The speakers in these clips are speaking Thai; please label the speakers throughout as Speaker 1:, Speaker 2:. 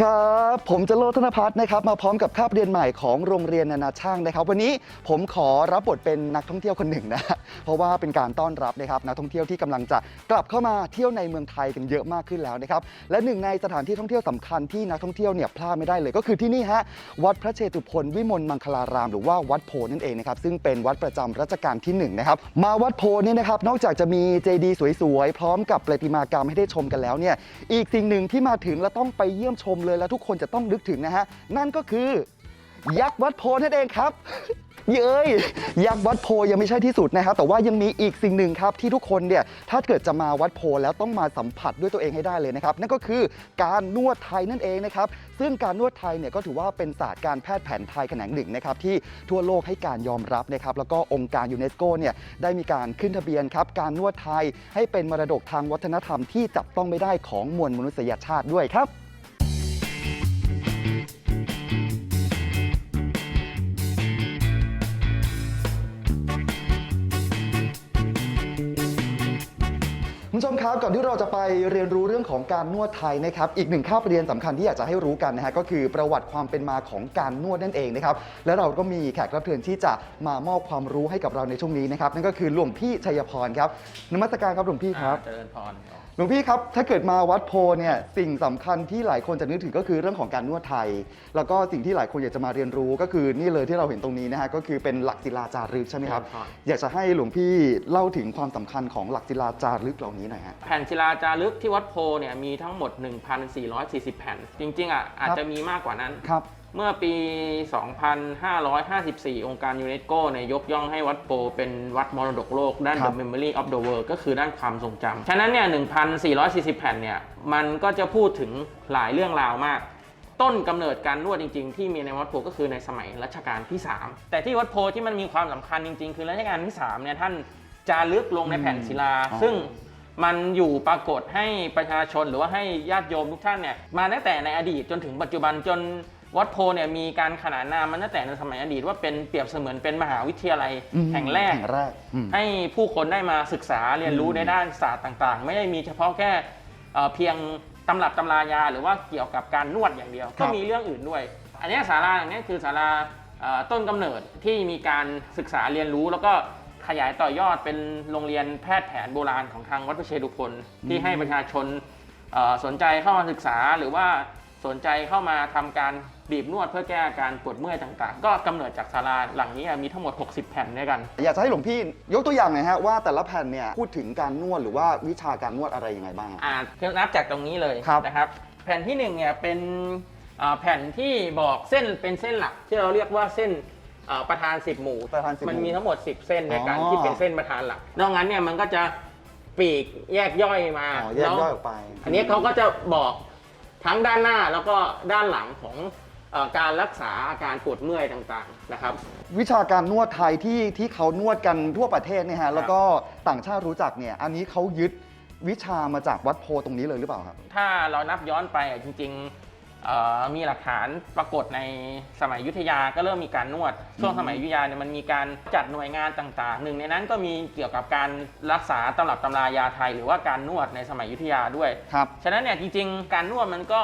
Speaker 1: สวัสดี ครับผมจะโรธนพัฒน์นะครับมาพร้อมกับคาบเรียนใหม่ของโรงเรียนนานาช่างนะครับ วันนี้ผมขอรับบทเป็นนักท่องเที่ยวคนหนึ่งนะเพราะว่าเป็นการต้อนรับนะครับนักท่องเที่ยวที่กำลังจะกลับเข้ามาเที่ยวในเมืองไทยกันเยอะมากขึ้นแล้วนะครับและหนึ่งในสถานที่ท่องเที่ยวสำคัญที่นักท่องเที่ยวเนี่ยพลาดไม่ได้เลย ก็คือที่นี่ฮะวัดพระเชตุพนวิมลมังคลาราม หรือว่าวัดโพนั่นเองนะครับซึ่งเป็นวัดประจำรัชกาลที่หนึ่งนะครับมาวัดโพนี่นะครับนอกจากจะมีเจดีย์สวยๆพร้อมกับประติมากรรมให้ได้ชมกันแล้วเนี่ยอีกสิ่งหนึ่งที่มาถึงแล้วต้องไปเยี่ยมชมเลยแล้วทุกคนจะต้องนึกถึงนะฮะ นั่นก็คือ ยักษ์วัดโพนั่นเองครับ เย้ยยักษ์วัดโพยังไม่ใช่ที่สุดนะครับ แต่ว่ายังมีอีกสิ่งหนึ่งครับที่ทุกคนเนี่ยถ้าเกิดจะมาวัดโพแล้วต้องมาสัมผัสด้วยตัวเองให้ได้เลยนะครับ นั่นก็คือการนวดไทยนั่นเองนะครับ ซึ่งการนวดไทยเนี่ยก็ถือว่าเป็นศาสตร์การแพทย์แผนไทยแขนงหนึ่งนะครับที่ทั่วโลกให้การยอมรับนะครับ แล้วก็องค์การยูเนสโกเนี่ยได้มีการขึ้นทะเบียนครับการนวดไทยให้เป็นมรดกทางวัฒนธรรมที่จับต้องไม่ได้ของมวลมนุษยชาติด้วยครับ ผู้ชมครับก่อนที่เราจะไปเรียนรู้เรื่องของการนวดไทยนะครับอีกหนึ่งคาบเรียนสำคัญที่อยากจะให้รู้กันนะฮะก็คือประวัติความเป็นมาของการนวดนั่นเองนะครับและเราก็มีแขกรับเชิญที่จะมามอบความรู้ให้กับเราในช่วงนี้นะครับนั่นก็คือหลวงพี่ชัยพรครับนมัสการครับหลวงพี่ครับ
Speaker 2: เจริญพร
Speaker 1: หลวงพี่ครับ ถ้าเกิดมาวัดโพเนี่ยสิ่งสำคัญที่หลายคนจะนึกถึงก็คือเรื่องของการนวดไทย แล้วก็สิ่งที่หลายคนอยากจะมาเรียนรู้ก็คือนี่เลยที่เราเห็นตรงนี้นะฮะก็คือเป็นหลักศิลาจารึกใช่ไหมครับ
Speaker 2: ครับ
Speaker 1: อยากจะให้หลวงพี่เล่าถึงความสำคัญของหลักศิลาจารึกเหล่านี้หน่อยฮะ
Speaker 2: แผ่นศิลาจารึกที่วัดโพเนี่ยมีทั้งหมด 1,440 แผ่น จริงๆอะอาจจะมีมากกว่านั้น
Speaker 1: ครับ
Speaker 2: เมื่อปี 2554 องค์การยูเนสโกเนี่ยยกย่องให้วัดโพเป็นวัดมรดกโลกด้าน
Speaker 1: ครั
Speaker 2: The
Speaker 1: บ
Speaker 2: Memory of the World ก็คือด้านความทรงจำ ฉะนั้นเนี่ย 1,440 แผ่นเนี่ย มันก็จะพูดถึงหลายเรื่องราวมาก ต้นกำเนิดการนวดจริง ๆ ที่มีในวัดโพก็คือในสมัยรัชกาลที่ 3 แต่ที่วัดโพที่มันมีความสำคัญจริง ๆ คือรัชกาลที่3เนี่ยท่านจารึกลงในแผ่นศิลา
Speaker 1: อ๋อ
Speaker 2: ซึ่งมันอยู่ปรากฏให้ประชาชนหรือว่าให้ญาติโยมทุกท่านเนี่ยมาตั้งแต่ในอดีตจนถึงปัจจุบันจน วัดโพเนี่ยมีการขนานนามมันตั้งแต่ในสมัยอดีตว่าเป็นเปรียบเสมือนเป็นมหาวิทยาลัย
Speaker 1: อืม
Speaker 2: แห่งแรก
Speaker 1: แห่งแรกอืม
Speaker 2: ให้ผู้คนได้มาศึกษาเรียนรู้
Speaker 1: อืม
Speaker 2: ในด้านศาสตร์ต่างๆ ไม่ได้มีเฉพาะแค่เอ่อเพียงตำรับตำรายาหรือว่าเกี่ยวกับการนวดอย่างเดียวก็มีเรื่องอื่นด้วย อันเนี้ยศาลาอย่างเนี้ยคือศาลาเอ่อต้นกำเนิดที่มีการศึกษาเรียนรู้ แล้วก็ขยายต่อยอดเป็นโรงเรียนแพทย์แผนโบราณของทางวัดพระเชตุพนที่ให้ประชาชน เอ่อสนใจเข้ามาศึกษาหรือว่าสนใจเข้ามาทำการ บีบนวดเพื่อแก้อาการปวดเมื่อยต่างๆ ก็กำเนิดจากศาลาหลังนี้มีทั้งหมด 60 แผ่นด้วยกัน
Speaker 1: อยากจะให้หลวงพี่ยกตัวอย่างหน่อยฮะว่าแต่ละแผ่นเนี่ยพูดถึงการนวดหรือว่าวิชาการนวดอะไรยังไงบ้างอะ
Speaker 2: อ่านับจากตรงนี้เลย
Speaker 1: ครับ
Speaker 2: นะครับ แผ่นที่หนึ่งเนี่ยเป็นอ่าแผ่นที่บอกเส้นเป็นเส้นหลักที่เราเรียกว่าเส้นอ่าประธาน 10 หมู่
Speaker 1: ประธาน10
Speaker 2: มัน
Speaker 1: หมู่
Speaker 2: มีทั้งหมด 10 เส้นในการ
Speaker 1: อ๋อ
Speaker 2: ที่เป็นเส้นประธานหลัก นอกนั้นเนี่ยมันก็จะปีกแยกย่อยมา
Speaker 1: อ๋อแยกย่อยออกไป
Speaker 2: อันนี้เขาก็จะบอกทั้งด้านหน้าแล้วก็ด้านหลังของเอ่อ การรักษาอาการปวดเมื่อยต่างๆนะครับ
Speaker 1: วิชาการนวดไทยที่ที่เขานวดกันทั่วประเทศเนี่ยฮะแล้วก็ต่างชาติรู้จักเนี่ยอันนี้เขายึดวิชามาจากวัดโพตรงนี้เลยหรือเปล่าครับ
Speaker 2: ถ้าเรานับย้อนไปอะจริงๆเอ่อมีหลักฐานปรากฏในสมัยอยุธยาก็เริ่มมีการนวด ช่วงสมัยอยุธยาเนี่ยมันมีการจัดหน่วยงานต่างๆ หนึ่งในนั้นก็มีเกี่ยวกับการรักษาตำรับตำรายาไทย หรือว่าการนวดในสมัยอยุธยาด้วย
Speaker 1: ครับ
Speaker 2: ฉะนั้นเนี่ยจริง ๆ การนวดมันก็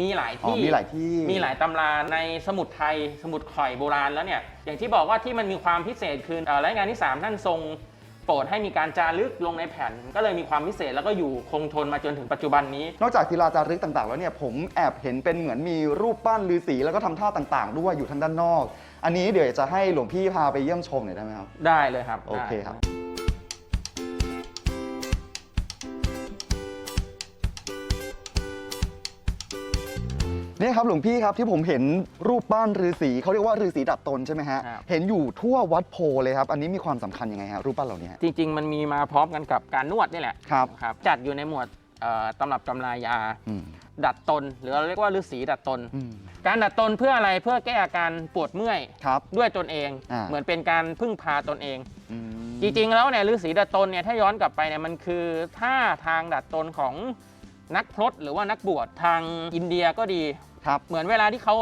Speaker 2: มีหลาย
Speaker 1: อ๋อ
Speaker 2: ที่
Speaker 1: มีหลายที่
Speaker 2: มีหลายตำราในสมุดไทย สมุดข่อยโบราณแล้วเนี่ยอย่างที่บอกว่าที่มันมีความพิเศษคือเอ่อรัชกาลที่ 3 ท่านทรงโปรดให้มีการจารึกลงในแผ่น ก็เลยมีความพิเศษแล้วก็อยู่คงทนมาจนถึงปัจจุบันนี้
Speaker 1: นอกจากศิลาจารึกต่างๆ แล้วเนี่ยผมแอบเห็นเป็นเหมือนมีรูปปั้นฤาษีแล้วก็ทำท่าต่างๆ ด้วยอยู่ทางด้านนอก อันนี้เดี๋ยวจะให้หลวงพี่พาไปเยี่ยมชมหน่อยได้ไหมครับ
Speaker 2: ได้เลยครับ
Speaker 1: โอเค
Speaker 2: ได้
Speaker 1: ครับ นี่ครับหลวงพี่ครับที่ผมเห็นรูปปั้นฤาษีเขาเรียกว่าฤาษีดัดตนใช่ไหมฮะ
Speaker 2: ครับ
Speaker 1: เห็นอยู่ทั่ววัดโพเลยครับ อันนี้มีความสำคัญยังไงฮะรูปปั้นเหล่านี้
Speaker 2: จริง ๆ มันมีมาพร้อมกันกับการนวดนี่แหละ
Speaker 1: ครับ
Speaker 2: ครับจัดอยู่ในหมวดเอ่อตำรับตำรายา
Speaker 1: อืม
Speaker 2: ดัดตน หรือเราเรียกว่าฤาษีดัดตน
Speaker 1: อืม
Speaker 2: การดัดตนเพื่ออะไรเพื่อแก้อาการปวดเมื่อย
Speaker 1: ครับ
Speaker 2: ด้วยตนเอง
Speaker 1: อ่า
Speaker 2: เหมือนเป็นการพึ่งพาตนเอง
Speaker 1: อืม
Speaker 2: จริงๆแล้วเนี่ยฤาษีดัดตนเนี่ยถ้าย้อนกลับไปเนี่ยมันคือท่าทางดัดตนของ นักพรตหรือว่านักบวชทางอินเดียก็ดี
Speaker 1: ครับ
Speaker 2: เหมือนเวลาที่เขา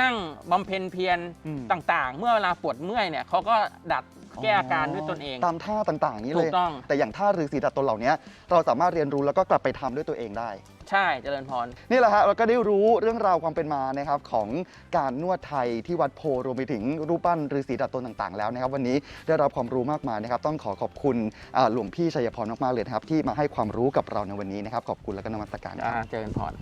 Speaker 2: นั่งบำเพ็ญเพียร
Speaker 1: อืม
Speaker 2: ต่างๆ เมื่อเวลาปวดเมื่อยเนี่ยเขาก็ดัด แก้อาการด้วยตนเอง
Speaker 1: ตามท่าต่างๆอย่างนี้เล
Speaker 2: ถู
Speaker 1: ย
Speaker 2: กต้อง
Speaker 1: แต่อย่างท่าฤาษีดัดตนเหล่านี้เราสามารถเรียนรู้แล้วก็กลับไปทำด้วยตัวเองได้
Speaker 2: ใช่เจริญพร
Speaker 1: นี่แหละฮะเราก็ได้รู้เรื่องราวความเป็นมานะครับของการนวดไทยที่วัดโพรวมไปถึงรูปปั้นฤาษีดัดตนต่างๆ แล้วนะครับ วันนี้ได้รับความรู้มากมายนะครับ ต้องขอขอบคุณอ่าหลวงพี่ชัยพรมากๆเลยนะครับที่มาให้ความรู้กับเราในวันนี้นะครับขอบคุณและก็นมัสการครับ
Speaker 2: อ่าเจริญพร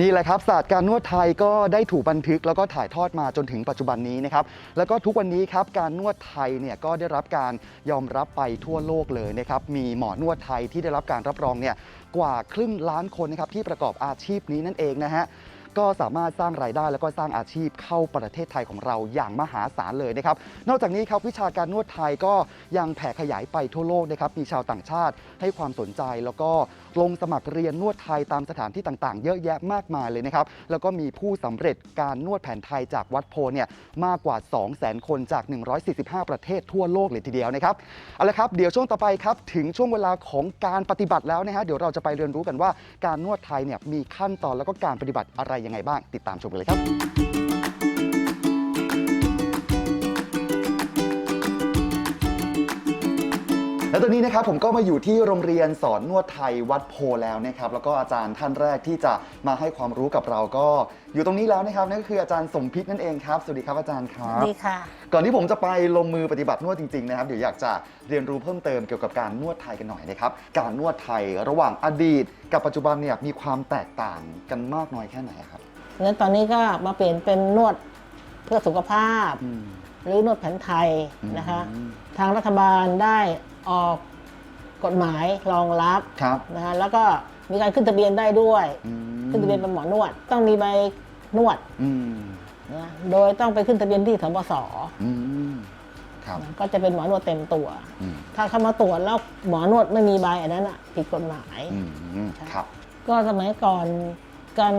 Speaker 1: นี่แหละครับศาสตร์การนวดไทยก็ได้ถูกบันทึก แล้วก็ถ่ายทอดมาจนถึงปัจจุบันนี้นะครับแล้วก็ทุกวันนี้ครับการนวดไทยเนี่ยก็ได้รับการยอมรับไปทั่วโลกเลยนะครับมีหมอนวดไทยที่ได้รับการรับรองเนี่ยกว่าครึ่งล้านคนนะครับที่ประกอบอาชีพนี้นั่นเองนะฮะก็สามารถสร้างรายได้แล้วก็สร้างอาชีพเข้าประเทศไทยของเราอย่างมหาศาลเลยนะครับ นอกจากนี้ครับวิชาการนวดไทยก็ยังแผ่ขยายไปทั่วโลกนะครับมีชาวต่างชาติให้ความสนใจแล้วก็ ลงสมัครเรียนนวดไทยตามสถานที่ต่างๆ เยอะแยะมากมายเลยนะครับ แล้วก็มีผู้สำเร็จการนวดแผนไทยจากวัดโพเนี่ยมากกว่า 200,000 คนจาก 145 ประเทศทั่วโลกเลยทีเดียวนะครับ เอาละครับ เดี๋ยวช่วงต่อไปครับ ถึงช่วงเวลาของการปฏิบัติแล้วนะฮะ เดี๋ยวเราจะไปเรียนรู้กันว่าการนวดไทยเนี่ยมีขั้นตอนแล้วก็การปฏิบัติอะไรยังไงบ้าง ติดตามชมกันเลยครับ และตอนนี้นะครับผมก็มาอยู่ที่โรงเรียนสอนนวดไทยวัดโพแล้วนะครับแล้วก็อาจารย์ท่านแรกที่จะมาให้ความรู้กับเราก็ อยู่ตรงนี้แล้วนะครับนั่นก็คืออาจารย์สมพิษนั่นเองครับสวัสดีครับอาจารย์ครั
Speaker 3: สวั
Speaker 1: บ
Speaker 3: สดีค่ะ
Speaker 1: ก่อนที่ผมจะไปลงมือปฏิบัตินวดจริงๆนะครับเดี๋ยวอยากจะเรียนรู้เพิ่มเติมเกี่ยวกับการนวดไทยกันหน่อยนะครับการนวดไทยระหว่างอดีต กับปัจจุบันเนี่ยมีความแตกต่างกันมากน้อยแค่ไหนครับ
Speaker 3: งั้นตอนนี้ก็มาเปลี่ยนเป็นนวดเพื่อสุขภาพ
Speaker 1: อืม
Speaker 3: หรือนวดแผนไทยนะคะ
Speaker 1: อืม
Speaker 3: ทางรัฐบาลได้ ออกกฎหมายรองรับ
Speaker 1: ครับ
Speaker 3: นะคะแล้วก็มีการขึ้นทะเบียนได้ด้วย
Speaker 1: อืม
Speaker 3: ขึ้นทะเบียนเป็นหมอนวด ต้องมีใบนวด
Speaker 1: อืม
Speaker 3: นะโดยต้องไปขึ้นทะเบียนที่สบส
Speaker 1: อืมครับ
Speaker 3: ก็จะเป็นหมอนวดเต็มตัว
Speaker 1: อืม
Speaker 3: ถ้าเข้ามาตรวจแล้วหมอนวดไม่มีใบอันนั้นอะผิดกฎหมาย
Speaker 1: อืมครับ
Speaker 3: ก็สมัยก่อนการ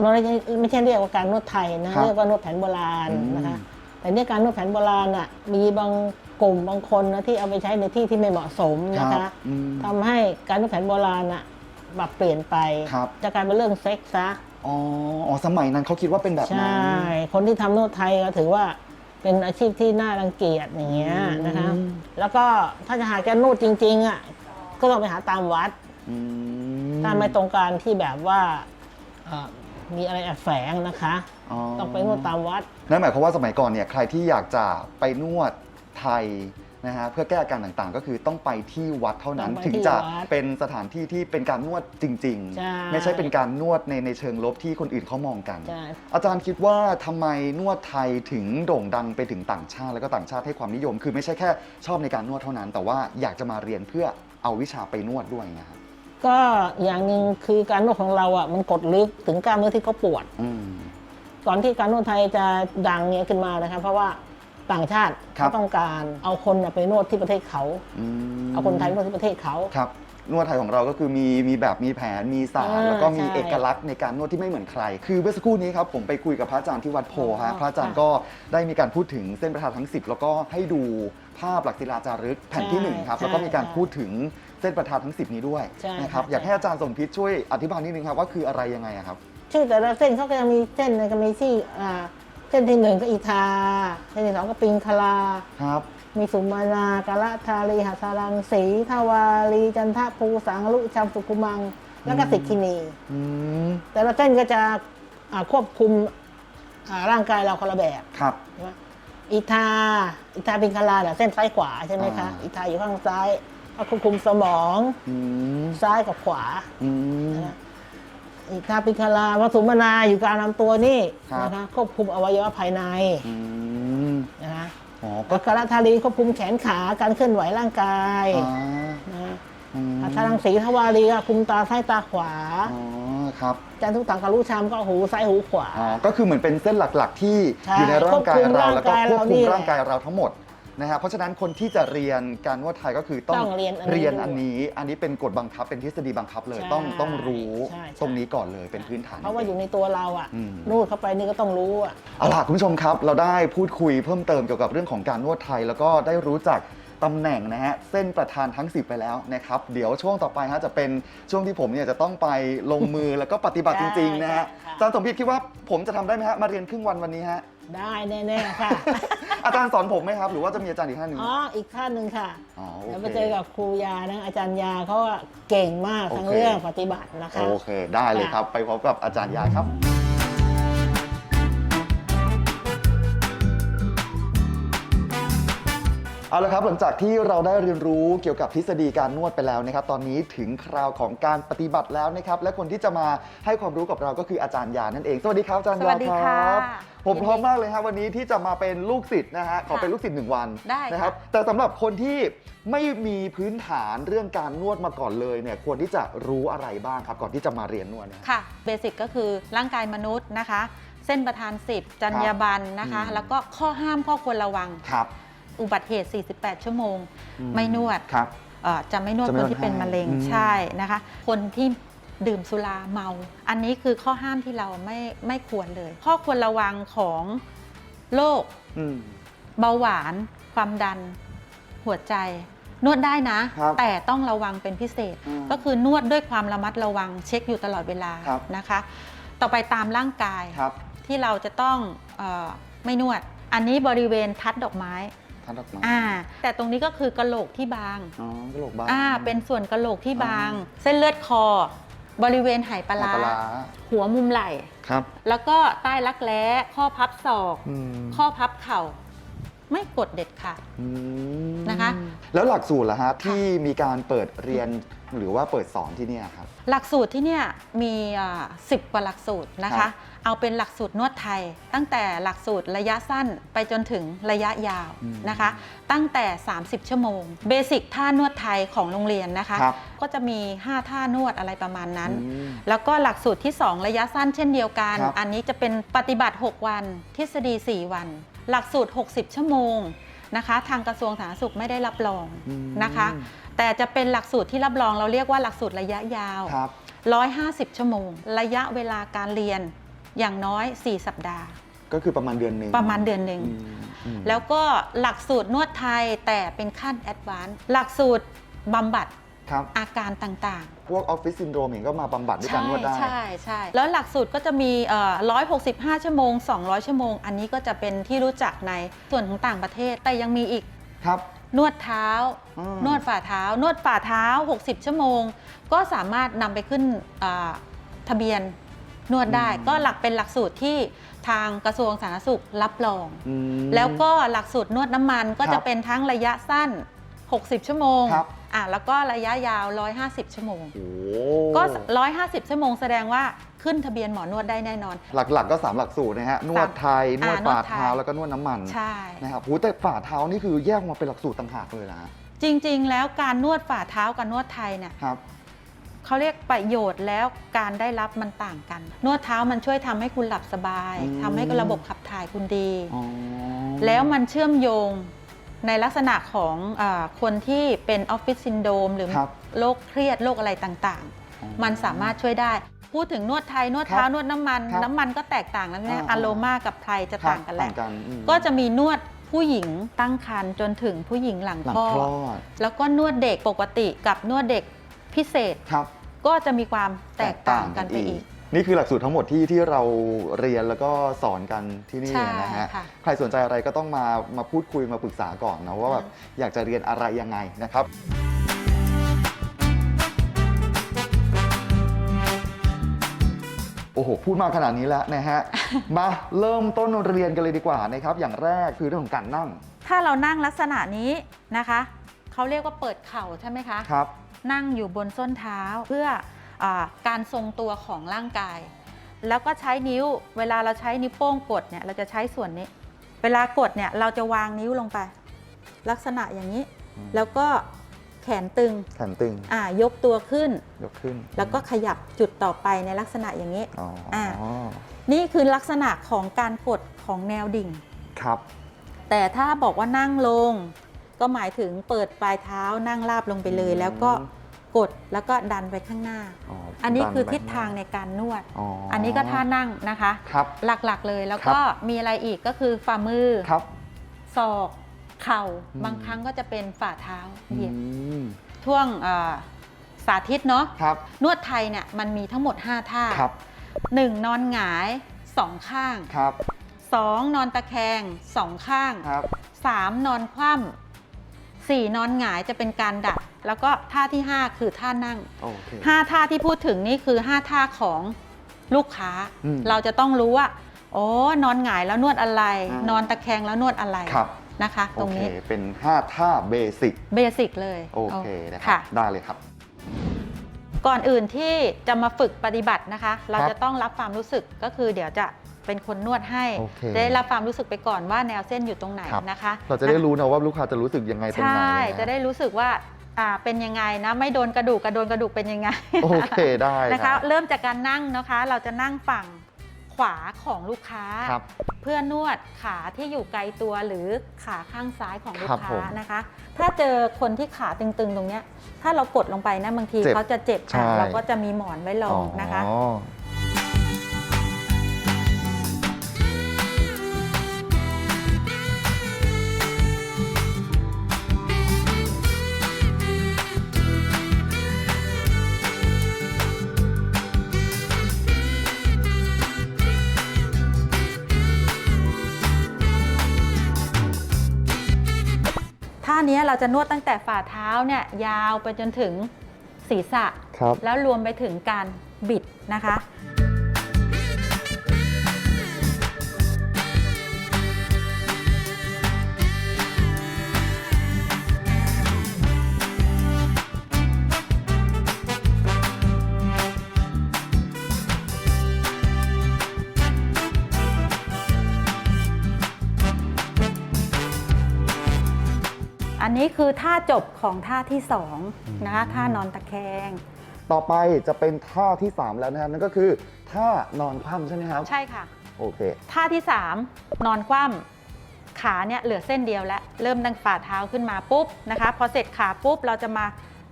Speaker 3: เราไม่ใช่เรียกว่าการนวดไทยนะครับเรียกว่านวดแผนโบราณ
Speaker 1: อืม
Speaker 3: นะคะแต่เนี่ยการนวดแผนโบราณอะมีบาง กลุ่มบางคนนะที่เอาไปใช้ในที่ที่ไม่เหมาะสมนะ
Speaker 1: ครั
Speaker 3: คะ
Speaker 1: บอืม
Speaker 3: ทำให้การนวดแผนโบราณอะปรับเปลี่ยนไป
Speaker 1: ครับ
Speaker 3: จะกลายเป็นเรื่องเซ็กซ์ซะ
Speaker 1: อ๋ออ๋อสมัยนั้นเขาคิดว่าเป็นแบบ
Speaker 3: ใช
Speaker 1: นั้น่
Speaker 3: คนที่ทำนวดไทยก็ถือว่าเป็นอาชีพที่น่ารังเกียจอย่างเงี้ยนะคะ
Speaker 1: อืม
Speaker 3: แล้วก็ถ้าจะหาจะนวดจริงๆอะก็ต้องไปหาตามวัด
Speaker 1: อื
Speaker 3: ถ้าไม่ตรงการที่แบบว่าเอ่อมีอะไรแอบแฝงนะคะ ต้องไปนวดตามวัด
Speaker 1: นั่นหมายความว่าสมัยก่อนเนี่ยใครที่อยากจะไปนวด ไทยนะฮะเพื่อแก้อาการต่างๆ ก็คือต้องไปที่วัดเท่านั้น
Speaker 3: ต้องไป
Speaker 1: ถึง
Speaker 3: ที่
Speaker 1: จะ
Speaker 3: วัด
Speaker 1: เป็นสถานที่ที่เป็นการนวดจริง
Speaker 3: ใช่
Speaker 1: ๆ ไม่ใช่เป็นการนวดในในเชิงลบที่คนอื่นเขามองกัน
Speaker 3: ใช่
Speaker 1: อาจารย์คิดว่าทำไมนวดไทยถึงโด่งดังไปถึงต่างชาติ แล้วก็ต่างชาติให้ความนิยม คือไม่ใช่แค่ชอบในการนวดเท่านั้น แต่ว่าอยากจะมาเรียนเพื่อเอาวิชาไปนวดด้วยนะครับ
Speaker 3: ก็อย่างหนึ่งคือการนวดของเราอะมันกดลึกถึงกล้ามเนื้อที่เขาปวด
Speaker 1: อืม
Speaker 3: ก่อนที่การนวดไทยจะดังเนี่ยขึ้นมานะคะเพราะว่า ต่างชาติ
Speaker 1: ครับ
Speaker 3: เขาต้องการเอาคนน่ะไปนวดที่ประเทศเขา
Speaker 1: อืม
Speaker 3: เอาคนไทยไปนวดที่ประเทศเขา
Speaker 1: ครับนวดไทยของเราก็คือมีมีแบบมีแผนมีศาสตร์
Speaker 3: อ่า
Speaker 1: แล้วก็มี
Speaker 3: ใช่
Speaker 1: เอกลักษณ์ในการนวดที่ไม่เหมือนใคร คือเมื่อสักครู่นี้ครับผมไปคุยกับพระอาจารย์ที่วัดโพ
Speaker 3: อ๋
Speaker 1: ฮะ
Speaker 3: อ
Speaker 1: พระอาจารย์
Speaker 3: ค่ะ
Speaker 1: ก็ได้มีการพูดถึงเส้นประธานทั้ง 10 แล้วก็ให้ดูภาพหลักศิลาจารึกแผ่นที่หนึ่งครับ
Speaker 3: ใช่
Speaker 1: แล้วก็มีการ
Speaker 3: ใช่
Speaker 1: พูดถึงเส้นประธานทั้ง 10 นี้ด้วย
Speaker 3: ใช่
Speaker 1: นะครับ
Speaker 3: ค่ะ
Speaker 1: อยากให้อาจารย์สมพิษช่วยอธิบายนิดนึงครับว่าคืออะไรยังไงอะครับ
Speaker 3: ชื่อแต่ละเส้นเขาก็จะมีเส้นในก็มีที่อ่า เส้นที่หนึ่งก็อีทา เส้นที่สองก็ปิงคลา
Speaker 1: ครับ
Speaker 3: มีสุมานากาละทาลีหัสารังสีทวาลีจันทภูสังลุชัมสุกุมัง แล้วก็สิกขินี
Speaker 1: อืม
Speaker 3: แต่ละเส้นก็จะอ่าควบคุมอ่าร่างกายเราคนละแบบ
Speaker 1: ครับ
Speaker 3: ใช่ไหมอีทาอีทาปิงคลาเนี่ยเส้นซ้ายขวาใช่ไหมคะ
Speaker 1: อ่า
Speaker 3: อีทาอยู่ข้างซ้ายก็ควบคุมสมอง
Speaker 1: อืม
Speaker 3: ซ้ายกับขวา
Speaker 1: อืม
Speaker 3: นะ อีทาปิงคลาวัสุมนาอยู่กลางลำตัวนี่
Speaker 1: ครับ
Speaker 3: นะคะควบคุมอวัยวะภายใน
Speaker 1: อืม
Speaker 3: นะคะ
Speaker 1: อ๋อก็
Speaker 3: ก็กาลทารีควบคุมแขนขาการเคลื่อนไหวร่างกาย
Speaker 1: อ่า
Speaker 3: นะ
Speaker 1: อืม
Speaker 3: อัทรังสีทวารีก็คุมตาซ้ายตาขวา
Speaker 1: อ๋อครับ
Speaker 3: จันทุตังกรุชามก็หูซ้ายหูขวา
Speaker 1: อ๋อก็คือเหมือนเป็นเส้นหลักๆ ที่
Speaker 3: ใช่
Speaker 1: อยู่ในร่างกาย
Speaker 3: ควบคุม
Speaker 1: เราแล้วก็
Speaker 3: ร่างกาย
Speaker 1: ควบคุม
Speaker 3: เรานี่แหละ
Speaker 1: ร่างกายเราทั้งหมด นะฮะเพราะฉะนั้นคนที่จะเรียนการนวดไทยก็คือต้อง
Speaker 3: ต้องเรียนอันนี้
Speaker 1: เรียน
Speaker 3: ด้วย
Speaker 1: อันนี้ อันนี้เป็นกฎบังคับเป็นทฤษฎีบังคับเลย
Speaker 3: ใช่
Speaker 1: ต้องต้องรู้
Speaker 3: ใช่ใช่
Speaker 1: ตรงนี้ก่อนเลยเป็นพื้นฐาน
Speaker 3: เพราะว่าอยู่ในตัวเราอะ
Speaker 1: อืม
Speaker 3: นูดเข้าไปนี่ก็ต้องรู้อะ
Speaker 1: เอาล่ะคุณผู้ชมครับ เราได้พูดคุยเพิ่มเติมเกี่ยวกับเรื่องของการนวดไทย แล้วก็ได้รู้จักตำแหน่งนะฮะเส้นประธานทั้ง 10 ไปแล้วนะครับ เดี๋ยวช่วงต่อไปฮะจะเป็นช่วงที่ผมเนี่ยจะต้องไปลงมือ แล้วก็ปฏิบัติจริงๆนะฮะ
Speaker 3: ได้ค่ะ
Speaker 1: อาจารย์สมพิษคิดว่าผมจะทำได้ไหมฮะมาเรียนครึ่งวันวันนี้ฮะ
Speaker 3: ได้แน่ๆค่ะ
Speaker 1: อาจารย์สอนผมไหมครับ หรือว่าจะมีอาจารย์อีกท่านหนึ่ง
Speaker 3: อ๋อ อีกท่านหนึ่งค่ะ
Speaker 1: อ๋อโอ
Speaker 3: เดี๋ยว
Speaker 1: เค
Speaker 3: ไปเจอกับครูยานะอาจารย์ยาเขาอะเก่งมากทั้ง
Speaker 1: โอเค
Speaker 3: เรื่องปฏิบัตินะคะ
Speaker 1: โอเค ได้เลยครับ ไปพบกับอาจารย์ยาครับ เอาละครับหลังจากที่เราได้เรียนรู้เกี่ยวกับทฤษฎีการนวดไปแล้วนะครับ ตอนนี้ถึงคราวของการปฏิบัติแล้วนะครับ และคนที่จะมาให้ความรู้กับเราก็คืออาจารย์ยานั่นเอง สวัสดีครับอาจารย์
Speaker 4: ส
Speaker 1: ยา
Speaker 4: วัสดี
Speaker 1: ค
Speaker 4: ค่ะ
Speaker 1: รับ ผมพร้อมมากเลยครับวันนี้ที่จะมาเป็นลูกศิษย์นะฮะขอเป็นลูกศิษย์หนึ่งวัน
Speaker 4: ได้ค่ะ
Speaker 1: นะครับ แต่สำหรับคนที่ไม่มีพื้นฐานเรื่องการนวดมาก่อนเลยเนี่ยควรที่จะรู้อะไรบ้างครับ ก่อนที่จะมาเรียนนวดเนี่ย
Speaker 4: ค่ะ เบสิกก็คือร่างกายมนุษย์นะคะ เส้นประธาน 10 จรรยาบรรณนะคะ
Speaker 1: อืม
Speaker 4: แล้วก็ข้อห้ามข้อควรระวัง
Speaker 1: ครับ
Speaker 4: อุบัติเหตุ 48 ชั่วโมง
Speaker 1: อืม
Speaker 4: ไม่นวด
Speaker 1: ครับ
Speaker 4: เอ่อจะไม่นวด
Speaker 1: จะไม่
Speaker 4: คน
Speaker 1: นวด
Speaker 4: ที่เป็น
Speaker 1: ให้
Speaker 4: มะเร็ง
Speaker 1: อืม
Speaker 4: ใช่นะคะ คนที่ดื่มสุราเมา อันนี้คือข้อห้ามที่เราไม่ไม่ควรเลย ข้อควรระวังของโรค
Speaker 1: อืม
Speaker 4: เบาหวาน ความดัน หัวใจ นวดได้นะ
Speaker 1: ครับ
Speaker 4: แต่ต้องระวังเป็นพิเศษ
Speaker 1: อืม
Speaker 4: ก็คือนวดด้วยความระมัดระวังเช็คอยู่ตลอดเวลา
Speaker 1: ครับ
Speaker 4: นะคะ ต่อไปตามร่างกาย
Speaker 1: ครับ
Speaker 4: ที่เราจะต้องเออไม่นวด อันนี้บริเวณทัดดอกไม้
Speaker 1: ท่านดอกไม้
Speaker 4: อ่า แต่ตรงนี้ก็คือกระโหลกที่บาง
Speaker 1: อ๋อกระโหลกบ้าง
Speaker 4: อ่าเป็นส่วนกระโหลกที่บาง
Speaker 1: อ๋อ
Speaker 4: เส้นเลือดคอ บริเวณไหปลาร้า
Speaker 1: ปลาร้า
Speaker 4: หัวมุมไหล่
Speaker 1: ครับ
Speaker 4: แล้วก็ใต้รักแร้ ข้อพับศอก
Speaker 1: อืม
Speaker 4: ข้อพับเข่า ไม่กดเด็ดขาด
Speaker 1: อืม
Speaker 4: นะคะ
Speaker 1: แล้วหลักสูตรล่ะฮะที่มีการเปิดเรียนหรือว่าเปิดสอนที่เนี่ยครับ
Speaker 4: หลักสูตรที่เนี่ยมีสิบกว่าหลักสูตรนะ
Speaker 1: ครั
Speaker 4: คะ
Speaker 1: บ
Speaker 4: เอาเป็นหลักสูตรนวดไทย ตั้งแต่หลักสูตรระยะสั้นไปจนถึงระยะยาวนะคะ ตั้งแต่ 30 ชั่วโมง เบสิกท่านวดไทยของโรงเรียนนะคะ
Speaker 1: ครับ
Speaker 4: ก็จะมี 5 ท่านวดอะไรประมาณนั้น
Speaker 1: อืม
Speaker 4: แล้วก็หลักสูตรที่ 2 ระยะสั้นเช่นเดียวกัน
Speaker 1: ครับ
Speaker 4: อันนี้จะเป็นปฏิบัติ 6 วัน ทฤษฎี 4 วัน หลักสูตร 60 ชั่วโมงนะคะ ทางกระทรวงสาธารณสุขไม่ได้รับรอง
Speaker 1: อืม
Speaker 4: นะคะ แต่จะเป็นหลักสูตรที่รับรองเราเรียกว่าหลักสูตรระยะยาว
Speaker 1: ครับ
Speaker 4: 150 ชั่วโมง ระยะเวลาการเรียนอย่างน้อย 4 สัปดาห์
Speaker 1: ก็คือประมาณเดือนหนึ่ง
Speaker 4: ประมาณเดือนหนึ่ง
Speaker 1: อืมอืม
Speaker 4: แล้วก็หลักสูตรนวดไทยแต่เป็นขั้นแอดวานซ์หลักสูตรบำบัด
Speaker 1: ครับ
Speaker 4: อาการต่าง
Speaker 1: พวกออฟฟิศซินโดรมเองก็มาบำบัด
Speaker 4: ๆ
Speaker 1: ด้วยการนวดได้
Speaker 4: ใช่ใช่แล้วหลักสูตรก็จะมีเอ่อ165 ชั่วโมง 200 ชั่วโมง อันนี้ก็จะเป็นที่รู้จักในส่วนของต่างประเทศ แต่ยังมีอีก
Speaker 1: ครับ
Speaker 4: นวดเท้า
Speaker 1: อืม
Speaker 4: นวดฝ่าเท้า นวดฝ่าเท้า 60 ชั่วโมง ก็สามารถนำไปขึ้นอ่าทะเบียนนวดได้ ก็หลักเป็นหลักสูตรที่ทางกระทรวงสาธารณสุขรับรอง
Speaker 1: อืม
Speaker 4: แล้วก็หลักสูตรนวดน้ำมันก็
Speaker 1: ครั
Speaker 4: จะ
Speaker 1: บ
Speaker 4: เป็นทั้งระยะสั้น 60 ชั่วโมง
Speaker 1: ครับ
Speaker 4: อะแล้วก็ระยะยาว 150 ชั่วโมง
Speaker 1: โอ้
Speaker 4: ก็ 150 ชั่วโมงแสดงว่าขึ้นทะเบียนหมอนวดได้แน่นอน
Speaker 1: หลักๆก็ 3 หลักสูตรนะฮะ นวดไทย นวด
Speaker 4: อ่านวด
Speaker 1: ฝ่า
Speaker 4: ไทย
Speaker 1: เท้าแล้วก็นวดน้ำมัน
Speaker 4: ใช่
Speaker 1: นะครับโหแต่ฝ่าเท้านี่คือแยกออกมาเป็นหลักสูตรต่างหากเลยนะฮะ
Speaker 4: จริงๆ แล้วการนวดฝ่าเท้ากับนวดไทยเนี่ย
Speaker 1: ครับ
Speaker 4: เขาเรียกประโยชน์แล้วการได้รับมันต่างกัน นวดเท้ามันช่วยทำให้คุณหลับสบาย
Speaker 1: อืม
Speaker 4: ทำให้ระบบขับถ่ายคุณดี
Speaker 1: อ๋อ
Speaker 4: แล้วมันเชื่อมโยง ในลักษณะของอาคนที่เป็นออฟฟิศซินโดรมหรือ
Speaker 1: ครับ
Speaker 4: โรคเครียดโรคอะไรต่าง
Speaker 1: อ๋อ
Speaker 4: ๆมันสามารถช่วยได้ พูดถึงนวดไทย นวดเท้า
Speaker 1: ครับ
Speaker 4: นวดน้ำมัน
Speaker 1: ครับ
Speaker 4: น้ำมันก็แตกต่างแล้วเนี่ย
Speaker 1: อ่า
Speaker 4: อะโลมากับไพรจะ
Speaker 1: ครับ
Speaker 4: ต่างกันแหละ
Speaker 1: ต่างกันอืม
Speaker 4: ก็จะมีนวดผู้หญิงตั้งครรภ์จนถึงผู้หญิงหลัง
Speaker 1: หลัง
Speaker 4: คลอ
Speaker 1: คล
Speaker 4: ด
Speaker 1: อด
Speaker 4: แล้วก็นวดเด็กปกติกับนวดเด็กพิเศษ
Speaker 1: ครับ
Speaker 4: ก็จะมีความแตกต่างกันไปอีก
Speaker 1: นี่คือหลักสูตรทั้งหมดที่ที่เราเรียนแล้วก็สอนกันที่นี่
Speaker 4: ใช่
Speaker 1: นะฮะ
Speaker 4: ค่ะ
Speaker 1: ใครสนใจอะไรก็ต้องมามาพูดคุยมาปรึกษาก่อนนะว่าแบบอยากจะเรียนอะไรยังไงนะครับ โอ้โห พูดมาขนาดนี้แล้วนะฮะ มาเริ่มต้นเรียนกันเลยดีกว่านะครับ อย่างแรกคือเรื่องของการนั่ง
Speaker 4: ถ้าเรานั่งลักษณะนี้นะคะ เขาเรียกว่าเปิดเข่าใช่ไหมคะ
Speaker 1: ครับ
Speaker 4: นั่งอยู่บนส้นเท้าเพื่ออา การทรงตัวของร่างกาย แล้วก็ใช้นิ้วเวลาเราใช้นิ้วโป้งกดเนี่ยเราจะใช้ส่วนนี้ เวลากดเนี่ยเราจะวางนิ้วลงไป ลักษณะอย่างนี้
Speaker 1: อืม
Speaker 4: แล้วก็แขนตึง
Speaker 1: แขนตึง
Speaker 4: อ่ายกตัวขึ้น
Speaker 1: ยกขึ้น
Speaker 4: แล้วก็ขยับจุดต่อไปในลักษณะอย่างนี้
Speaker 1: อ๋ออา
Speaker 4: นี่คือลักษณะของการกดของแนวดิ่ง
Speaker 1: ครับ
Speaker 4: แต่ถ้าบอกว่านั่งลง ก็หมายถึงเปิดปลายเท้านั่งราบลงไปเลย
Speaker 1: อืม
Speaker 4: แล้วก็ กดแล้วก็ดันไปข้างหน้า
Speaker 1: อ๋อ
Speaker 4: อันนี้คือ
Speaker 1: ดัไป
Speaker 4: ทิศทางในการนวด
Speaker 1: อ๋อ
Speaker 4: อั
Speaker 1: อั
Speaker 4: นนี้ก็ท่านั่งนะคะ
Speaker 1: ครับ
Speaker 4: หลักๆเลยแล้ว
Speaker 1: ครับ
Speaker 4: ก็มีอะไรอีกก็คือฝ่ามือ
Speaker 1: ครับ
Speaker 4: ศอกเข่า
Speaker 1: อืม
Speaker 4: บางครั้งก็จะเป็นฝ่าเท้าเหยียบ
Speaker 1: อืม
Speaker 4: ช่วงเอ่อสาธิตเนาะ
Speaker 1: ครับ
Speaker 4: นวดไทยเนี่ยมันมีทั้งหมด 5 ท่า
Speaker 1: ครับ
Speaker 4: 1. นอนหงาย2ข้าง
Speaker 1: ครับ
Speaker 4: 2. นอนตะแคง2ข้าง
Speaker 1: ครับ
Speaker 4: 3. นอนคว่ำ 4. นอนหงายจะเป็นการดัด แล้วก็ท่าที่ 5 คือท่านั่ง
Speaker 1: โอเค
Speaker 4: 5 ท่าที่พูดถึงนี่คือ 5 ท่าของลูกค้า
Speaker 1: อืม
Speaker 4: เราจะต้องรู้ว่าโอ้นอนหงายแล้วนวดอะไร
Speaker 1: อ่าน
Speaker 4: นอนตะแคงแล้วนวดอะไร
Speaker 1: ครับ
Speaker 4: นะคะ
Speaker 1: โอ
Speaker 4: ตรง
Speaker 1: เค
Speaker 4: นี้
Speaker 1: เป็น 5 ท่าเบสิก
Speaker 4: เบสิกเลย
Speaker 1: โอเคนะครับ
Speaker 4: ค่ะ
Speaker 1: ได้เลยครับ
Speaker 4: ก่อนอื่นที่จะมาฝึกปฏิบัตินะคะ เรา
Speaker 1: ครับ
Speaker 4: จะต้องรับความรู้สึกก็คือเดี๋ยวจะ เป็นคนนวดให้
Speaker 1: โอเค
Speaker 4: จะได้รับความรู้สึกไปก่อนว่าแนวเส้นอยู่ตรงไหน
Speaker 1: ครับ
Speaker 4: นะคะ
Speaker 1: เราจะได้รู้นะว่าลูกค้าจะรู้สึกยังไงตรงไหน
Speaker 4: ใช่
Speaker 1: นฮ
Speaker 4: จะได้รู้สึกว่าอ่าเป็นยังไงนะ ไม่โดนกระดูกกระโดนกระดูกเป็นยังไง
Speaker 1: โอเคได้
Speaker 4: นะ
Speaker 1: ค
Speaker 4: คะ
Speaker 1: รับ
Speaker 4: เริ่มจากการนั่งนะคะ เราจะนั่งฝั่งขวาของลูกค้า
Speaker 1: ครับ
Speaker 4: เพื่อนวดขาที่อยู่ไกลตัวหรือขาข้างซ้ายของลู
Speaker 1: ครั
Speaker 4: ก
Speaker 1: บ
Speaker 4: ค้า
Speaker 1: ผม
Speaker 4: นะคะ ถ้าเจอคนที่ขาตึงๆ ตรงเนี้ย ถ้าเรากดลงไปนะบางที
Speaker 1: เจ็บ
Speaker 4: เขาจะเจ็บ
Speaker 1: ใช่
Speaker 4: อะเราก็จะมีหมอนไว้รองนะคะ
Speaker 1: อ๋อ
Speaker 4: ท่านี้เราจะนวดตั้งแต่ฝ่าเท้าเนี่ยยาวไปจนถึงศีรษะ
Speaker 1: ครับ
Speaker 4: แล้วรวมไปถึงการบิดนะคะ นนี้คือท่าจบของท่าที่สองนะคะท่านอนตะแคง
Speaker 1: ต่อไปจะเป็นท่าที่ 3 แล้วนะครับนั่นก็คือท่านอนคว่ำใช่ไหมครับ
Speaker 4: ใช่ค่ะ
Speaker 1: โอเค
Speaker 4: ท่าที่ 3 นอนคว่ำขาเนี่ยเหลือเส้นเดียวแล้ว เริ่มตั้งฝ่าเท้าขึ้นมาปุ๊บนะคะ พอเสร็จขาปุ๊บเราจะมา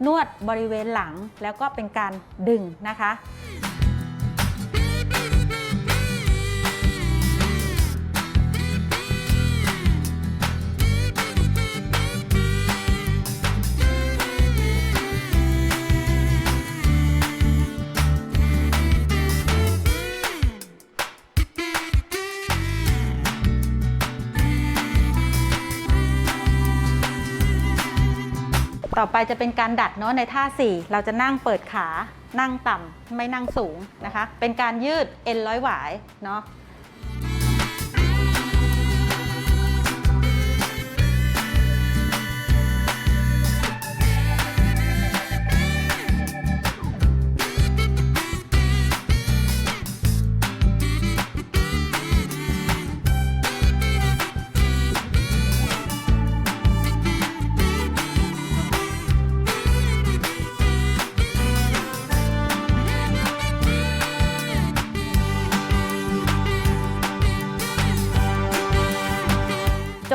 Speaker 4: นวดบริเวณหลังแล้วก็เป็นการดึงนะคะ ต่อไปจะเป็นการดัดเนาะในท่า 4 เราจะนั่งเปิดขา นั่งต่ำไม่นั่งสูงนะคะ เป็นการยืดเอ็นร้อยหวายเนาะ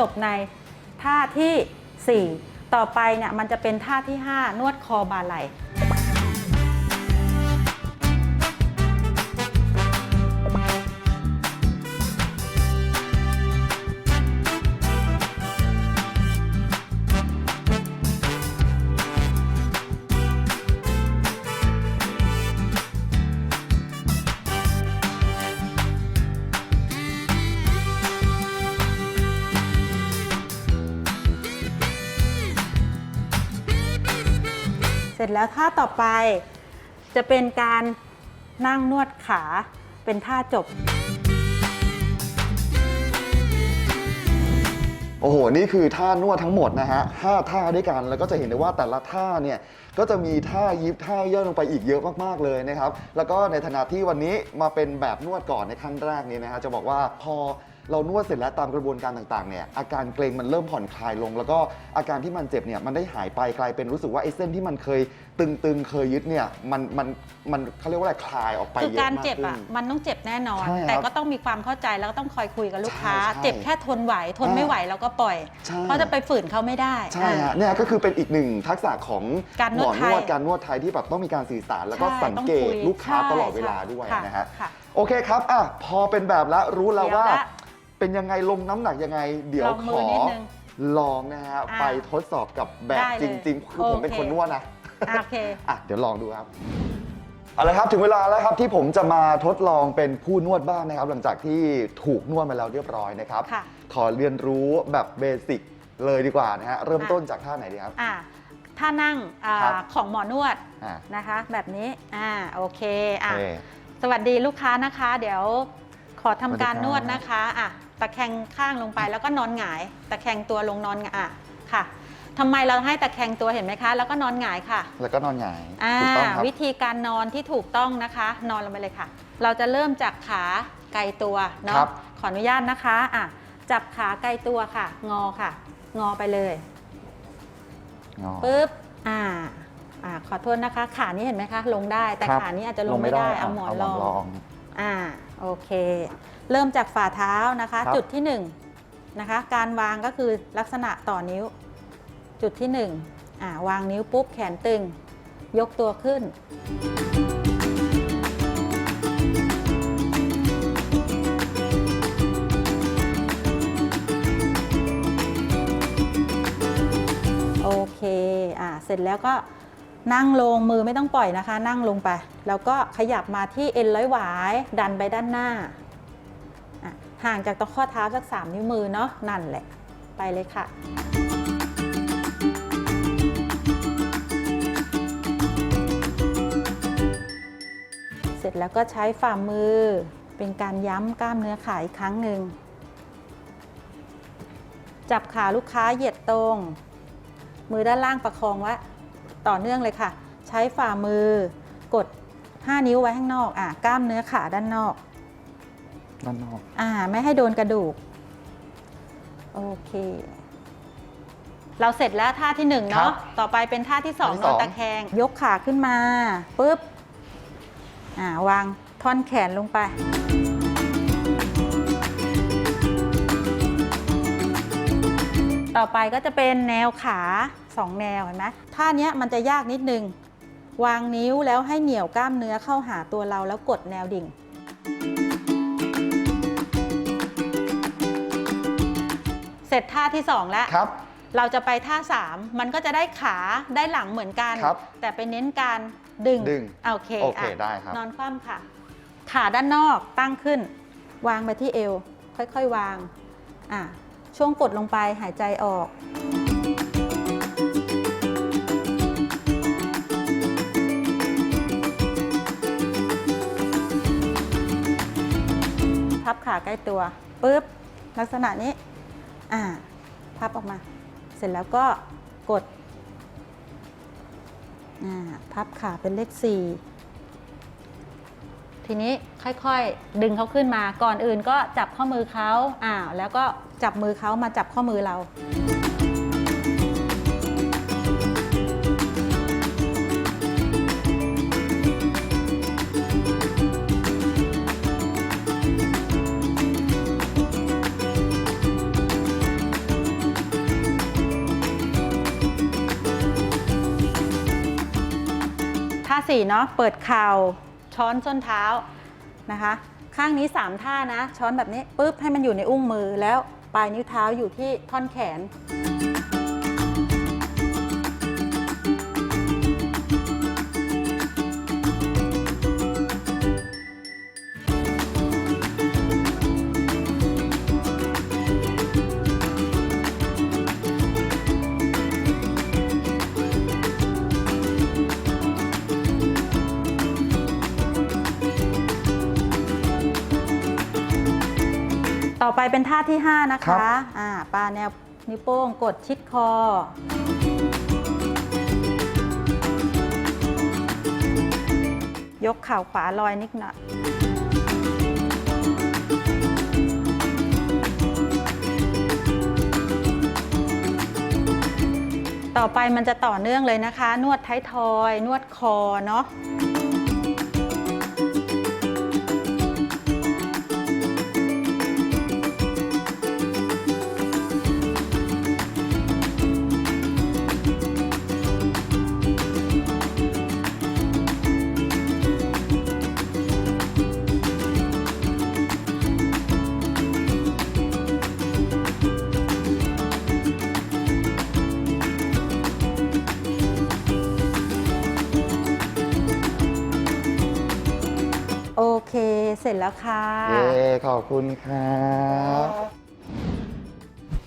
Speaker 4: บในท่าที่ 4 ต่อไปเนี่ยมันจะเป็นท่าที่ 5 นวดคอบาไหล่ แล้วท่าต่อไปจะเป็นการนั่งนวดขาเป็นท่าจบ
Speaker 1: โอ้โห นี่คือท่านวดทั้งหมดนะฮะห้าท่าด้วยกัน แล้วก็จะเห็นได้ว่าแต่ละท่าเนี่ย ก็จะมีท่ายิบท่าย่อลงไปอีกเยอะมากๆเลยนะครับ แล้วก็ในฐานะที่วันนี้มาเป็นแบบนวดก่อนในขั้นแรกนี้นะฮะ จะบอกว่าพอ เรานวดเสร็จแล้วตามกระบวนการต่างๆเนี่ยอาการเกร็งมันเริ่มผ่อนคลายลง แล้วก็อาการที่มันเจ็บเนี่ยมันได้หายไปกลายเป็นรู้สึกว่าไอ้เส้นที่มันเคยตึงๆ เคยยึดเนี่ยมันมันมันเขาเรียกว่าอะไรคลายออกไป
Speaker 4: คือ
Speaker 1: เยอะ
Speaker 4: การ
Speaker 1: มาก
Speaker 4: เจ็บ
Speaker 1: ขึ้
Speaker 4: อะ
Speaker 1: น
Speaker 4: มันต้องเจ็บแน่นอน
Speaker 1: ใช่ครับ
Speaker 4: แต่ก็ต้องมีความเข้าใจแล้วก็ต้องคอยคุยกับลูกค้า
Speaker 1: ใช่ใช่
Speaker 4: เจ็บแค่ทนไหวทนไม่ไหวเราก็ปล่อย
Speaker 1: ใช่
Speaker 4: เพราะจะไปฝืนเขาไม่ได้
Speaker 1: ใช่
Speaker 4: อ่า
Speaker 1: ฮะเนี่ยก็คือเป็นอีกหนึ่งทักษะของ
Speaker 4: การ
Speaker 1: ห
Speaker 4: น
Speaker 1: ม
Speaker 4: ว
Speaker 1: อ
Speaker 4: ด
Speaker 1: น
Speaker 4: ไทย
Speaker 1: วดการนวดไทยที่แบบต้องมีการสื่อสารแล้วก็
Speaker 4: ใช่
Speaker 1: สังเกต
Speaker 4: ต้องคุย
Speaker 1: ลูกค้า
Speaker 4: ใช่
Speaker 1: ตลอดเวลา
Speaker 4: ใช่
Speaker 1: ด้วย
Speaker 4: ค่ะ
Speaker 1: นะฮะ
Speaker 4: ค่ะ
Speaker 1: โอเคครับอะพอเป็นแบบแล้วรู้แล้วว่า
Speaker 4: เดี๋ยวละ
Speaker 1: เป็นยังไงลงน้ำหนักยังไง เดี๋ยว
Speaker 4: ลอง
Speaker 1: ข
Speaker 4: มือ
Speaker 1: อ
Speaker 4: นิดนึง
Speaker 1: ลองนะฮะ
Speaker 4: อะ
Speaker 1: ไปทดสอบกับแบบ
Speaker 4: ได้เลย
Speaker 1: จริง ๆ คือผมเป็น
Speaker 4: โอเค
Speaker 1: คนนวดนะ
Speaker 4: อะโอเค
Speaker 1: อะเดี๋ยวลองดูครับเอาละครับถึงเวลาแล้วครับที่ผมจะมาทดลองเป็นผู้นวดบ้างนะครับ หลังจากที่ถูกนวดมาแล้วเรียบร้อยนะครับ
Speaker 4: ค่ะ
Speaker 1: ขอเรียนรู้แบบเบสิกเลยดีกว่านะฮะเริ่มต้นจากท่าไหนดีครับ
Speaker 4: อะถ้านั่งอ่า
Speaker 1: ครับ
Speaker 4: ของหมอนวด
Speaker 1: อ่า
Speaker 4: นะคะ แบบนี้อ่าโอเคอะ
Speaker 1: โอเค
Speaker 4: สวัสดีลูกค้านะคะ เดี๋ยวขอทำการ
Speaker 1: สวัสดีครับ
Speaker 4: นวดนะคะอะ ตะแคงข้างลงไปแล้วก็นอนหงาย ตะแคงตัวลงนอนหงายอะค่ะทำไมเราให้ตะแคงตัวเห็นไหมคะ แล้วก็นอนหงายค่ะ
Speaker 1: แล้วก็นอนหงาย
Speaker 4: อ่า
Speaker 1: ถูกต้องครับ
Speaker 4: วิธีการนอนที่ถูกต้องนะคะ นอนลงไปเลยค่ะ เราจะเริ่มจากขาไกลตัว
Speaker 1: ครั
Speaker 4: เนาะ
Speaker 1: บ
Speaker 4: ขออนุญาตนะคะอะจับขาไกลตัวค่ะ งอค่ะ งอไปเลย
Speaker 1: งอ
Speaker 4: ปุ๊บอ่าอ่าขอโทษนะคะ ขานี้เห็นไหมคะ ลงได้แต่
Speaker 1: ครับ
Speaker 4: ขานี้อาจจะลงไม่ได้เอาหมอนรอง
Speaker 1: ง
Speaker 4: อ่าโอเค เริ่มจากฝ่าเท้านะคะ
Speaker 1: ครับ
Speaker 4: จุดที่1นงนะคะ การวางก็คือลักษณะต่อนิ้ว จุดที่1นึ่งอ่าวางนิ้วปุ๊บแขนตึง ยกตัวขึ้น โอเคอ่าเสร็จแล้วก็นั่งลงมือไม่ต้องปล่อยนะคะ นั่งลงไป แล้วก็ขยับมาที่เอ็นร้อยหวาย ดันไปด้านหน้าอะ ห่างจากตะข้อเท้าสัก 3 นิ้วมือเนาะนั่นแหละ ไปเลยค่ะเสร็จแล้วก็ใช้ฝ่ามือเป็นการย้ำกล้ามเนื้อขาอีกครั้งหนึ่ง จับขาลูกค้าเหยียดตรง มือด้านล่างประคองไว้ต่อเนื่องเลยค่ะ ใช้ฝ่ามือกด 5 นิ้วไว้ข้างนอกอะกล้ามเนื้อขาด้านนอก
Speaker 1: ด้านนอก
Speaker 4: อ่าไม่ให้โดนกระดูก โอเค เราเสร็จแล้วท่าที่หนึ่ง
Speaker 1: ครั
Speaker 4: เนาะ
Speaker 1: บ
Speaker 4: ต่อไปเป็นท่าที่สอง
Speaker 1: ท่าที่
Speaker 4: น
Speaker 1: ส
Speaker 4: อ
Speaker 1: อนง
Speaker 4: ตะแคง ยกขาขึ้นมาปุ๊บ อ่าวางท่อนแขนลงไป ต่อไปก็จะเป็นแนวขาสองแนวเห็นไหมท่าเนี้ยมันจะยากนิดนึง วางนิ้วแล้วให้เหนี่ยวกล้ามเนื้อเข้าหาตัวเราแล้วกดแนวดิ่ง เสร็จท่าที่ 2 แล้ว
Speaker 1: ครับ
Speaker 4: เราจะไปท่า 3 มันก็จะได้ขาได้หลังเหมือนกัน
Speaker 1: ครับ
Speaker 4: แต่ไปเน้นการดึง
Speaker 1: ดึง
Speaker 4: โอเค
Speaker 1: โอเค
Speaker 4: อะ
Speaker 1: ได้ครับ
Speaker 4: นอนคว่ำค่ะ ขาด้านนอกตั้งขึ้น วางไปที่เอว ค่อยๆวางอะช่วงกดลงไปหายใจออก พับขาใกล้ตัวปุ๊บลักษณะนี้ อ่าพับออกมา เสร็จแล้วก็กดอ่าพับขาเป็นเลขสี่ทีนี้ค่อยๆ ดึงเขาขึ้นมาก่อนอื่นก็จับข้อมือเขาอ่าแล้วก็จับมือเขามาจับข้อมือเรา สี่เนาะเปิดเข่าช้อนส้นเท้านะคะ ข้างนี้ 3 ท่านะ ช้อนแบบนี้ปุ๊บให้มันอยู่ในอุ้งมือแล้วปลายนิ้วเท้าอยู่ที่ท่อนแขน ไปเป็นท่าที่ 5 นะ
Speaker 1: ครั
Speaker 4: คะ
Speaker 1: บ
Speaker 4: อ่าปลาแนวนิ้วโป้งกดชิดคอ ยกเข่าขวาลอยนิดหน่อย ต่อไปมันจะต่อเนื่องเลยนะคะ นวดท้ายทอย นวดคอเนาะ เสร็จแล้วค่ะ
Speaker 1: เย้ขอบคุณครับ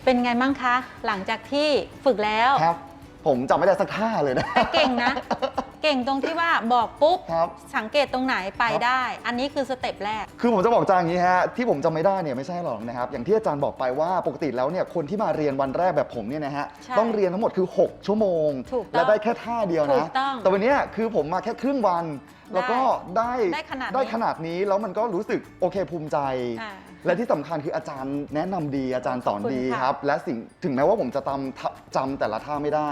Speaker 4: เป็นไงมั่งคะ หลังจากที่ฝึกแล้ว
Speaker 1: ครับ ผมจำไม่ได้สักท่าเลยนะ
Speaker 4: แต่เก่งนะเก่งตรงที่ว่าบอกปุ๊บ
Speaker 1: ครับ
Speaker 4: สังเกตตรงไหนไปได้ อันนี้คือสเต็ปแรก
Speaker 1: คือผมจะบอกอาจารย์อย่างนี้ฮะที่ผมจำไม่ได้เนี่ยไม่ใช่หรอกนะครับอย่างที่อาจารย์บอกไปว่าปกติแล้วเนี่ยคนที่มาเรียนวันแรกแบบผมเนี่ยนะฮะ
Speaker 4: ใช่
Speaker 1: ต้องเรียนทั้งหมดคือ 6 ชั่วโมง
Speaker 4: ถูกต้อง
Speaker 1: และได้แค่ท่าเดียว
Speaker 4: ถู
Speaker 1: นะ
Speaker 4: กต้อง
Speaker 1: แต่วันเนี้ยคือผมมาแค่ครึ่งวัน แล้วก็ได้
Speaker 4: ได้ขนาดนี้
Speaker 1: ได้ขนาดนี้แล้วมันก็รู้สึกโอเคภูมิใจ
Speaker 4: อ่า
Speaker 1: และที่สำคัญคืออาจารย์แนะนำดีอาจารย์สอน
Speaker 4: ขอบคุณ
Speaker 1: ดี
Speaker 4: ค่ะ
Speaker 1: ครับ และสิ่งถึงแม้ว่าผมจะจำจำแต่ละท่าไม่ได้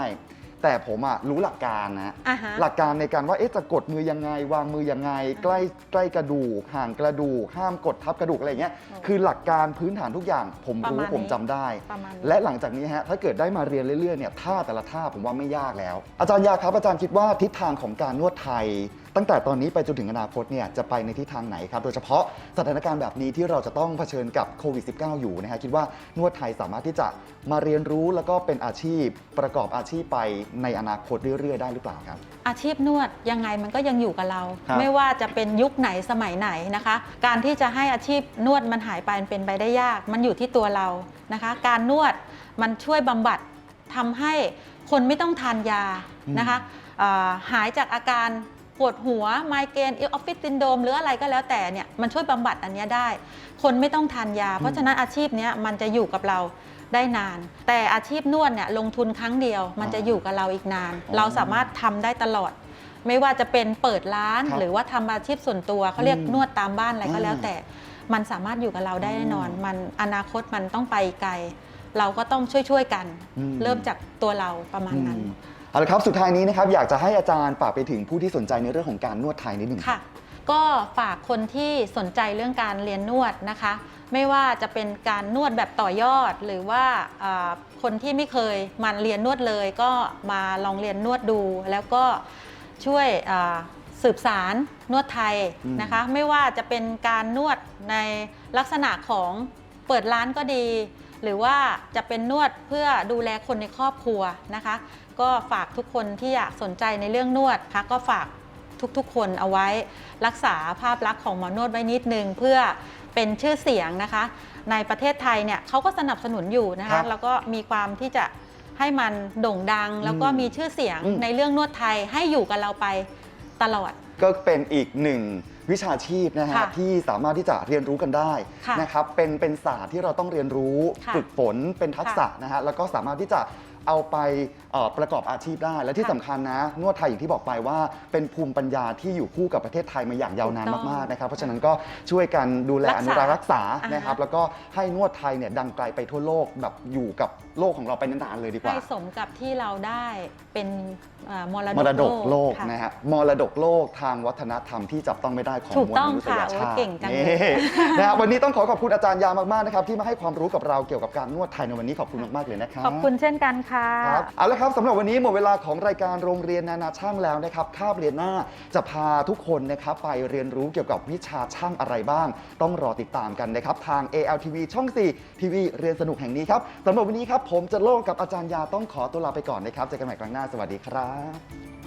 Speaker 1: แต่ผมอะรู้หลักการนะ
Speaker 4: อ่าฮะ
Speaker 1: หลักการในการว่าเอ๊ะจะกดมือยังไง วางมือยังไง ใกล้ใกล้กระดูกห่างกระดูกห้ามกดทับกระดูกอะไรอย่างเงี้ย
Speaker 4: โอ้
Speaker 1: คือหลักการพื้นฐานทุกอย่าง ผม
Speaker 4: ประ
Speaker 1: รู้
Speaker 4: มาณนี้
Speaker 1: ผมจำได้
Speaker 4: ประมาณนี้
Speaker 1: และหลังจากนี้ฮะถ้าเกิดได้มาเรียนเรื่อยๆเนี่ยท่าแต่ละท่าผมว่าไม่ยากแล้ว อาจารย์ยาครับอาจารย์คิดว่าทิศทางของการนวดไทยตั้งแต่ตอนนี้ไปจนถึงอนาคตเนี่ยจะไปในทิศทางไหนครับ โดยเฉพาะสถานการณ์แบบนี้ที่เราจะต้องเผชิญกับโควิด -19 อยู่นะฮะคิดว่านวดไทยสามารถที่จะมาเรียนรู้แล้วก็เป็นอาชีพประกอบอาชีพไปในอนาคตเรื่อยๆ ได้หรือเปล่าครับ
Speaker 4: อาชีพนวดยังไงมันก็ยังอยู่กับเรา
Speaker 1: ครับ
Speaker 4: ไม่ว่าจะเป็นยุคไหนสมัยไหนนะคะ การที่จะให้อาชีพนวดมันหายไปมันเป็นไปได้ยาก มันอยู่ที่ตัวเรานะคะ การนวดมันช่วยบำบัดทำให้คนไม่ต้องทานยานะคะเอ่อหายจากอาการ ปวดหัวไมเกรนออฟฟิศซินโดมหรืออะไรก็แล้วแต่เนี่ยมันช่วยบำบัดอันเนี้ยได้ คนไม่ต้องทานยา เพราะฉะนั้นอาชีพเนี้ยมันจะอยู่กับเราได้นาน แต่อาชีพนวดเนี่ยลงทุนครั้งเดียว มันจะอยู่กับเราอีกนาน
Speaker 1: อ๋อ
Speaker 4: เราสามารถทำได้ตลอด ไม่ว่าจะเป็นเปิดร้าน
Speaker 1: ครับ
Speaker 4: หรือว่าทำอาชีพส่วนตัวเขาเรียก
Speaker 1: อืม
Speaker 4: นวดตามบ้านอะไรก็
Speaker 1: อ่า
Speaker 4: แล้วแต่ มันสามารถอยู่กับเราได้แน่นอน
Speaker 1: อืม
Speaker 4: มันอนาคตมันต้องไปไกล เราก็ต้องช่วยๆกัน
Speaker 1: อืม
Speaker 4: เริ่มจากตัวเราประมาณนั้น
Speaker 1: อืม เอาละครับสุดท้ายนี้นะครับอยากจะให้อาจารย์ฝากไปถึงผู้ที่สนใจในเรื่องของการนวดไทยนิดหนึ่ง
Speaker 4: ค่ะ ก็ฝากคนที่สนใจเรื่องการเรียนนวดนะคะ ไม่ว่าจะเป็นการนวดแบบต่อยอด หรือว่าอ่าคนที่ไม่เคยมาเรียนนวดเลย ก็มาลองเรียนนวดดู แล้วก็ช่วยอ่าสืบสารนวดไทย
Speaker 1: อืม
Speaker 4: นะคะ ไม่ว่าจะเป็นการนวดในลักษณะของเปิดร้านก็ดี หรือว่าจะเป็นนวดเพื่อดูแลคนในครอบครัวนะคะ ก็ฝากทุกคนที่อยากสนใจในเรื่องนวดค่ะก็ฝากทุกๆ คนเอาไว้ รักษาภาพลักษณ์ของหมอนวดไว้นิดนึงเพื่อเป็นชื่อเสียงนะคะ ในประเทศไทยเนี่ยเขาก็สนับสนุนอยู่นะ
Speaker 1: ครั
Speaker 4: คะ
Speaker 1: บ
Speaker 4: แล้วก็มีความที่จะให้มันโด่งดัง แล้วก็
Speaker 1: อืม
Speaker 4: มีชื่อเสียง
Speaker 1: อืม
Speaker 4: ในเรื่องนวดไทยให้อยู่กับเราไปตลอด
Speaker 1: ก็เป็นอีกหนึ่งวิชาชีพนะฮะ
Speaker 4: ค่ะ
Speaker 1: ที่สามารถที่จะเรียนรู้กันได้
Speaker 4: ค่ะ
Speaker 1: นะครับเป็นเป็นศาสตร์ที่เราต้องเรียนรู้
Speaker 4: ค่ะ
Speaker 1: ฝึกฝนเป็นทักษะนะฮะแล้วก็สามารถที่จะ เอาไปเอ่อประกอบอาชีพได้ และที่
Speaker 4: ค่ะ
Speaker 1: สำคัญนะ นวดไทยอย่างที่บอกไปว่า เป็นภูมิปัญญาที่อยู่คู่กับประเทศไทยมาอย่างยาวนาน
Speaker 4: ถูกต้อง
Speaker 1: มากๆนะครับ เพราะฉะนั้นก็ช่วยกันดูแล
Speaker 4: รั
Speaker 1: อก
Speaker 4: ษา
Speaker 1: นุรักษ์รักษา
Speaker 4: อ่าฮะ
Speaker 1: นะครับ แล้วก็ให้นวดไทยเนี่ยดังไกลไปทั่วโลกแบบอยู่กับโลกของเราไปนานๆเลยดีกว่า
Speaker 4: ให้สมกับที่เราได้เป็นอ่ามร
Speaker 1: มรดกโลก
Speaker 4: ค่ะ
Speaker 1: นะฮะมรดกโลกทางวัฒนธรรมที่จับต้องไม่ได้ของ
Speaker 4: ถูก
Speaker 1: มวล
Speaker 4: ต้อง
Speaker 1: มนุษย
Speaker 4: ค่ะ
Speaker 1: ชา
Speaker 4: โอ้
Speaker 1: ติ
Speaker 4: ยเก่งจังเลย
Speaker 1: นี่นะฮะวันนี้ต้องขอขอบคุณอาจารย์ยามากๆนะครับที่มาให้ความรู้กับเราเกี่ยวกับการนวดไทยในวันนี้ขอบคุณมากๆเลยนะครับ
Speaker 4: ขอบคุณเช่นกันค่ะ
Speaker 1: ครับเอาละครับสำหรับวันนี้หมดเวลาของรายการโรงเรียนนานาช่างแล้วนะครับคาบเรียนหน้าจะพาทุกคนนะครับไปเรียนรู้เกี่ยวกับวิชาช่างอะไรบ้าง ต้องรอติดตามกันนะครับทาง ALTV ช่อง 4 ทีวีเรียนสนุกแห่งนี้ครับสำหรับวันนี้ครับผมจะโลกกับอาจารย์ยาต้องขอตัวลาไปก่อนนะครับเจอกันใหม่ครั้งหน้าสวัสดีครับ